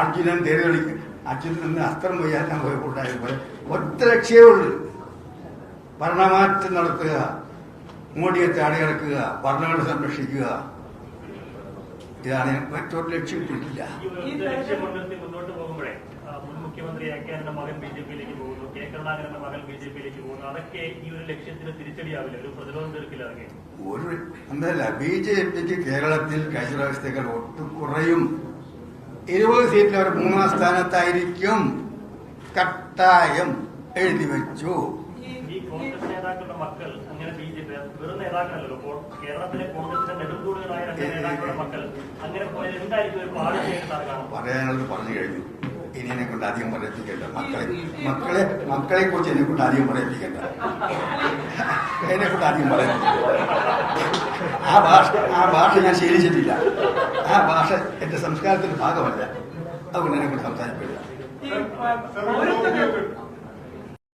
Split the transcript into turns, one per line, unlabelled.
അർജുനൻ തേരുകളിക്കും അർജുനൻ നിന്ന് അസ്ത്രം കൂട്ടായി പോയി ഒറ്റ ലക്ഷ്യമേ ഉള്ളൂ. ഭരണമാറ്റം നടത്തുക മോഡിയെ ചാടിയിറക്കുക ഭരണഘടന സംരക്ഷിക്കുക. ഇതാണ് മറ്റൊരു ലക്ഷ്യം
മുൻനിർത്തി മുന്നോട്ട് പോകുമ്പോഴേ മുൻ മുഖ്യമന്ത്രി എ മകൻ ബി ജെ പിയിലേക്ക് പോകുന്നു കെ കരുണാകരന്റെ മകൻ ബി ജെ പിയിലേക്ക് പോകുന്നു. അതൊക്കെ ഈ ഒരു ലക്ഷ്യത്തിന് തിരിച്ചടിയാവില്ല ഒരു പ്രതിരോധം തീർക്കില്ലാതെ
ഒരു എന്തല്ല ബി ജെ പിക്ക് കേരളത്തിൽ കഴിഞ്ഞ പ്രാവശ്യത്തേക്കാൾ ഒട്ടും കുറയും. ഇരുപത് സീറ്റിൽ അവർ മൂന്നാം സ്ഥാനത്തായിരിക്കും. കട്ടായം എഴുതി വെച്ചു.
ഈ കോൺഗ്രസ് നേതാക്കളുടെ മക്കൾ അങ്ങനെ ബി ജെ പി വെറും നേതാക്കളല്ലോ ഇപ്പോൾ കേരളത്തിലെ കോൺഗ്രസിന്റെ നെടുന്തൂടുകളായ രണ്ട് നേതാക്കളുടെ മക്കൾ അങ്ങനെ പോയാൽ എന്തായിരിക്കും ഒരു പാടിലേക്ക് കാണും
പറയാനുള്ളത് പറഞ്ഞു കഴിഞ്ഞു. ഇനി എന്നെ കൊണ്ട് അധികം പറയിപ്പിക്കണ്ട മക്കളെ മക്കളെ മക്കളെ കുറിച്ച് എന്നെ കൊണ്ട് അധികം പറയിപ്പിക്കണ്ട എന്നെ കൊണ്ട് ആദ്യം പറയാം ആ ഭാഷ ആ ഭാഷ ഞാൻ ശീലിച്ചിട്ടില്ല. ആ ഭാഷ എന്റെ സംസ്കാരത്തിന്റെ ഭാഗമല്ല. അതുകൊണ്ട് എന്നെ സംസാരിക്കില്ല